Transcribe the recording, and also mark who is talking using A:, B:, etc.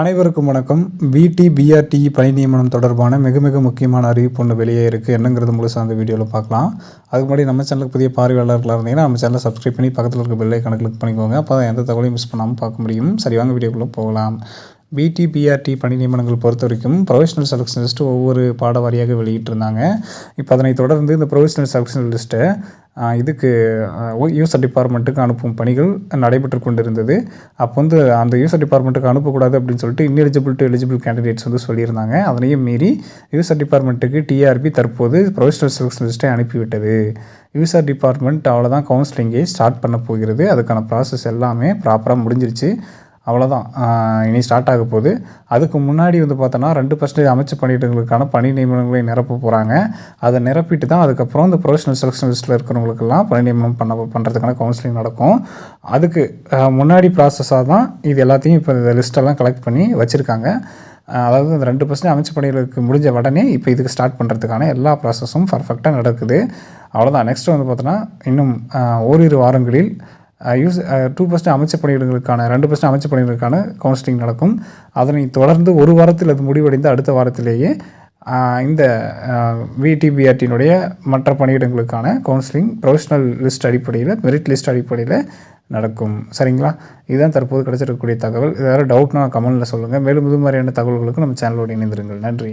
A: அனைவருக்கும் வணக்கம். பிடி பிஆர்டி பணி நியமனம் தொடர்பான மிக மிக முக்கியமான அறிவிப்பு ஒன்று வெளியே இருக்குது என்னங்கிறது முழுசாக அந்த வீடியோவில் பார்க்கலாம். அதுக்கு முன்னாடி நம்ம சேனலுக்கு புதிய பார்வையாளர்களாக இருந்தீங்கன்னா நம்ம சேனலை சப்ஸ்கிரைப் பண்ணி பக்கத்தில் இருக்க பெல்லை கணக்கு கிளிக் பண்ணிக்கோங்க. அப்போ எந்த தகவலையும் மிஸ் பண்ணாமல் பார்க்க முடியும். சரி வாங்க வீடியோக்குள்ளே போகலாம். பிடி பிஆர்டி பணி நியமனங்கள் பொறுத்த வரைக்கும் ப்ரொஃபஷனல் செலக்ஷன் லிஸ்ட்டு ஒவ்வொரு பாட வாரியாக வெளியிட்டிருந்தாங்க. இப்போ அதனை தொடர்ந்து இந்த ப்ரொஃபஷனல் செலக்ஷன் லிஸ்ட்டை இதுக்கு யூசர் டிபார்ட்மெண்ட்டுக்கு அனுப்பும் பணிகள் நடைபெற்று கொண்டிருந்தது. அப்போ வந்து அந்த யூசர் டிபார்ட்மெண்ட்டுக்கு அனுப்பக்கூடாது அப்படின்னு சொல்லிட்டு இன்எலிஜிபிள் டு எலிஜிபிள் கேண்டிடேட்ஸ் வந்து சொல்லியிருந்தாங்க. அதனையும் மீறி யூசர் டிபார்ட்மெண்ட்டுக்கு டிஆர்பி தற்போது ப்ரொஃபஷனல் செலக்ஷன் லிஸ்ட்டை அனுப்பிவிட்டது. யூசர் டிபார்ட்மெண்ட் அவ்வளோதான் கவுன்சிலிங்கே ஸ்டார்ட் பண்ண போகிறது. அதுக்கான ப்ராசஸ் எல்லாமே ப்ராப்பராக முடிஞ்சிருச்சு. அவ்வளோதான் இனி ஸ்டார்ட் ஆக போகுது. அதுக்கு முன்னாடி வந்து பார்த்தோன்னா ரெண்டு பர்சன்டேஜ் அமைச்சு பணியிடங்களுக்கான பணி நியமனங்களை நிரப்ப போகிறாங்க அதை நிரப்பிட்டு தான் அதுக்கப்புறம் இந்த ப்ரொஃபஷனல் செலெக்ஷன் லிஸ்ட்டில் இருக்கிறவங்களுக்கெல்லாம் பணி நியமனம் பண்ண பண்ணுறதுக்கான கவுன்சிலிங் நடக்கும். அதுக்கு முன்னாடி ப்ராசஸாக தான் இது எல்லாத்தையும் இப்போ இந்த லிஸ்ட்டெல்லாம் கலெக்ட் பண்ணி வச்சுருக்காங்க. அதாவது இந்த ரெண்டு பர்சன்ட் அமைச்சு பணிகளுக்கு முடிஞ்ச உடனே இப்போ இதுக்கு ஸ்டார்ட் பண்ணுறதுக்கான எல்லா ப்ராசஸும் பர்ஃபெக்டாக நடக்குது. அவ்வளோதான் நெக்ஸ்ட் வந்து பார்த்தோன்னா இன்னும் ஓரிரு வாரங்களில் யூஸ் டூ பர்சன்ட் அமைச்ச பணியிடங்களுக்கான ரெண்டு பர்சன்ட் அமைச்ச பணியிடங்களுக்கான கவுன்சிலிங் நடக்கும். அதனை தொடர்ந்து ஒரு வாரத்தில் அது முடிவடைந்து அடுத்த வாரத்திலேயே இந்த விடிபிஆர்டியினுடைய மற்ற பணியிடங்களுக்கான கவுன்சிலிங் ப்ரொஃபஷனல் லிஸ்ட் அடிப்படையில் மெரிட் லிஸ்ட் அடிப்படையில் நடக்கும். சரிங்களா? இதுதான் தற்போது கிடைச்சிருக்கக்கூடிய தகவல். ஏதாவது டவுட்னா கமெண்ட்டில் சொல்லுங்கள் மேலும் இது மாதிரியான தகவல்களுக்கு நம்ம சேனலோடு இணைந்திருங்கள். நன்றி.